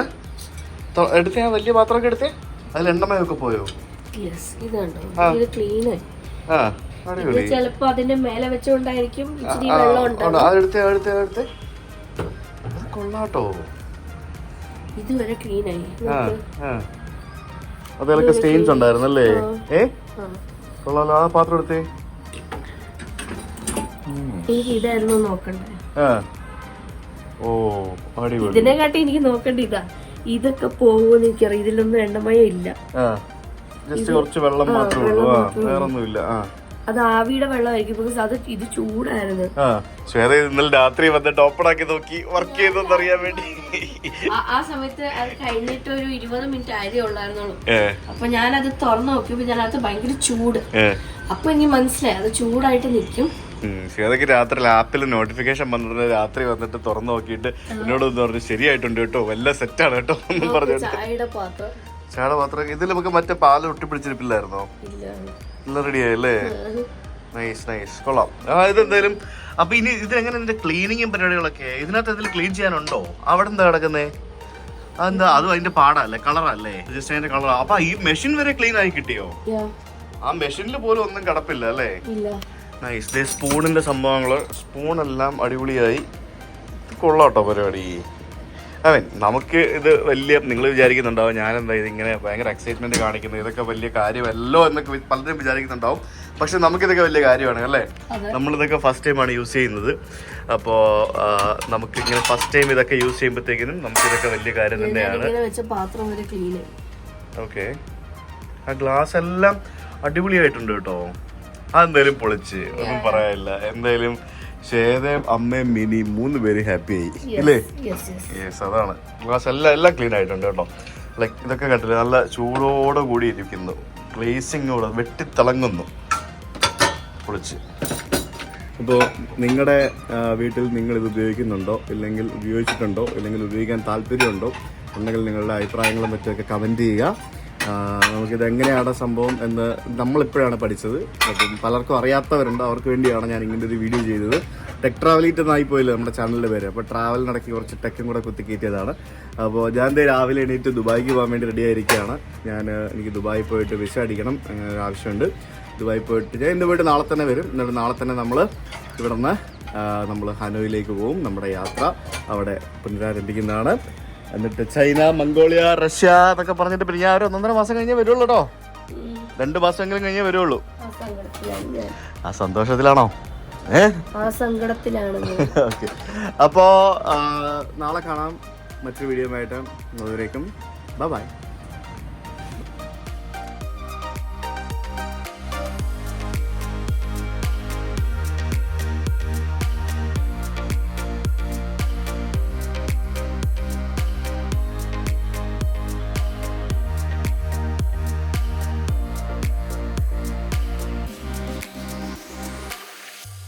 എടുത്തേ? ആ വലിയ പാത്രമൊക്കെ എടുത്തേ? അതിൽ എണ്ണമയൊക്കെ പോയോ? ആ. ചിലപ്പോ അതിന്റെ മേലെ വെച്ചുകൊണ്ടായിരിക്കും കൊള്ളാട്ടോ. ഇതുവരെ ക്ലീൻ ആയി. അതിലൊക്കെ സ്റ്റെയിൻസ് ഉണ്ടായിരുന്നല്ലേ? ഏ. കൊള്ളാലോ ആ പാത്രം എടുത്തേ. എനിക്ക് ഇതായിരുന്നു നോക്കണ്ടേ. ഓ അടിപൊളി. ഇതിനെക്കാട്ടി എനിക്ക് നോക്കണ്ട ഇതാ. ഇതൊക്കെ പോകുമെന്ന് എനിക്കറിയാം. ഇതിലൊന്നും എണ്ണമയം ഇല്ല. ജസ്റ്റ് കുറച്ച് വെള്ളം മാത്രമേ ഉള്ളൂ. വേറൊന്നുമില്ല. ആ. അത് ആവിയുടെ വെള്ളമായിരിക്കും ബിക്കോസ് അത് ഇത് ചൂടായിരുന്നു. ആ ശ്വേത ഇന്നലെ രാത്രി വന്നിട്ട് ഓപ്പൺ ആക്കി നോക്കി വർക്ക് ചെയ്തെന്ന് അറിയാൻ വേണ്ടി. ആ- സമയത്ത് അത് കഴിഞ്ഞിട്ട് ഒരു ഇരുപത് മിനിറ്റ് ആയതേ ഉള്ളായിരുന്നുള്ളൂ. അപ്പൊ ഞാനത് തുറന്നു നോക്കിയപ്പോ ഞാനത് ഭയങ്കര ചൂട്. അപ്പൊ എനിക്ക് മനസ്സിലായി അത് ചൂടായിട്ട് നിൽക്കും. ശ്വേതയ്ക്ക് രാത്രി ലാപ്പിൽ നോട്ടിഫിക്കേഷൻ വന്നിട്ട് രാത്രി വന്നിട്ട് തുറന്നു നോക്കിയിട്ട് എന്നോട് ഒന്ന് പറഞ്ഞു ശരിയായിട്ടുണ്ട് കേട്ടോ വല്ല സെറ്റാണ് കേട്ടോ പറഞ്ഞു പറഞ്ഞിട്ട്. ചായയുടെ പാത്രം. ഇതിൽ നമുക്ക് മറ്റേ പാൽ ഒട്ടിപ്പിടിച്ചിരിപ്പില്ലായിരുന്നോ? ഇല്ല. എല്ലാം റെഡിയായി അല്ലേ നൈസ് നൈസ് കൊള്ളാം. ആ ഇതെന്തായാലും അപ്പൊ ഇനി ഇതിനെങ്ങനെ ഇതിന്റെ ക്ലീനിങ്ങും പരിപാടികളൊക്കെ? ഇതിനകത്ത് എന്തെങ്കിലും ക്ലീൻ ചെയ്യാനുണ്ടോ? അവിടെ എന്താ കിടക്കുന്നേ അതെന്താ അതും അതിന്റെ പാടല്ലേ കളറല്ലേ ജസ്റ്റ് അതിന്റെ കളർ അപ്പൊ ഈ മെഷീൻ വരെ ക്ലീൻ ആയി കിട്ടിയോ? ആ മെഷീനിൽ പോലും ഒന്നും കിടപ്പില്ല അല്ലേ? നൈസ് ദേ സ്പൂണിന്റെ സംഭവങ്ങൾ സ്പൂണെല്ലാം അടിപൊളിയായി. കൊള്ളാട്ടോ പരിപാടി. അവൻ നമുക്ക് ഇത് വലിയ നിങ്ങൾ വിചാരിക്കുന്നുണ്ടാവും ഞാനെന്താ ഇതിങ്ങനെ ഭയങ്കര എക്സൈറ്റ്മെന്റ് കാണിക്കുന്നത് ഇതൊക്കെ വലിയ കാര്യമല്ലോ എന്നൊക്കെ പലരും വിചാരിക്കുന്നുണ്ടാവും. പക്ഷെ നമുക്കിതൊക്കെ വലിയ കാര്യമാണ് അല്ലേ? നമ്മൾ നമ്മളിതൊക്കെ ഫസ്റ്റ് ടൈമാണ് യൂസ് ചെയ്യുന്നത്. അപ്പോൾ നമുക്ക് ഇങ്ങനെ ഫസ്റ്റ് ടൈം ഇതൊക്കെ യൂസ് ചെയ്യുമ്പോഴത്തേക്കിനും നമുക്കിതൊക്കെ വലിയ കാര്യം തന്നെയാണ്. ഓക്കെ ആ ഗ്ലാസ് എല്ലാം അടിപൊളിയായിട്ടുണ്ട് കേട്ടോ. അതെന്തായാലും പൊളിച്ച് ഒന്നും പറയാനില്ല. എന്തായാലും ശ്വേതയും അമ്മയും മിനി മൂന്ന് പേര് ഹാപ്പി ആയി. ഇല്ലേ? യെസ് അതാണ്. ഗ്ലാസ് എല്ലാം എല്ലാം ക്ലീൻ ആയിട്ടുണ്ട് കേട്ടോ. ലൈക്ക് ഇതൊക്കെ കണ്ടില്ല? നല്ല ചൂടോടെ കൂടി ഇരിക്കുന്നു ഗ്ലേസിങ്ങോടെ വെട്ടിത്തിളങ്ങുന്നു പൊളിച്ച് ഇപ്പോൾ നിങ്ങളുടെ വീട്ടിൽ നിങ്ങൾ ഇത് ഉപയോഗിക്കുന്നുണ്ടോ? ഇല്ലെങ്കിൽ ഉപയോഗിച്ചിട്ടുണ്ടോ? ഇല്ലെങ്കിൽ ഉപയോഗിക്കാൻ താല്പര്യമുണ്ടോ? ഉണ്ടെങ്കിൽ നിങ്ങളുടെ അഭിപ്രായങ്ങളും മറ്റുമൊക്കെ കമന്റ് ചെയ്യുക. നമുക്കിത് എങ്ങനെയാണ് സംഭവം എന്ന് നമ്മളിപ്പോഴാണ് പഠിച്ചത്. അപ്പം പലർക്കും അറിയാത്തവരുണ്ട്. അവർക്ക് വേണ്ടിയാണ് ഞാൻ ഇങ്ങനെ ഒരു വീഡിയോ ചെയ്തത്. ടെക് ട്രാവലീറ്റ് എന്നായി പോയില്ല നമ്മുടെ ചാനലിന്റെ പേര്. അപ്പോൾ ട്രാവലിനിടയ്ക്ക് കുറച്ച് ടെക്കും കൂടെ കുത്തിക്കയറ്റിയതാണ് അപ്പോൾ ഞാൻ ദേ രാവിലെ എണീറ്റ് ദുബായിക്ക് പോകാൻ വേണ്ടി റെഡി ആയിരിക്കുകയാണ്. ഞാൻ എനിക്ക് ദുബായി പോയിട്ട് വിസ അടിക്കണം ആവശ്യമുണ്ട്. ദുബായി പോയിട്ട് ഞാൻ ഇന്ന് പോയിട്ട് നാളെ തന്നെ വരും. എന്നിട്ട് നാളെ തന്നെ നമ്മൾ ഇവിടെ നിന്ന് നമ്മൾ ഹനോയിലേക്ക് പോകും നമ്മുടെ യാത്ര അവിടെ പുനരാരംഭിക്കുന്നതാണ്. എന്നിട്ട് ചൈന മംഗോളിയ റഷ്യ എന്നൊക്കെ പറഞ്ഞിട്ട് പിന്നെ ഞാൻ ഒരു ഒന്നൊന്നര മാസം കഴിഞ്ഞേ വരുള്ളൂ കേട്ടോ രണ്ട് മാസമെങ്കിലും കഴിഞ്ഞേ വരുള്ളൂ. ആ സന്തോഷത്തിലാണോ? ഏ? ആ സങ്കടത്തിലാണ് ഓക്കെ അപ്പോൾ നാളെ കാണാം മറ്റൊരു വീഡിയോ ആയിട്ട് അതുവരേക്കും ബൈ.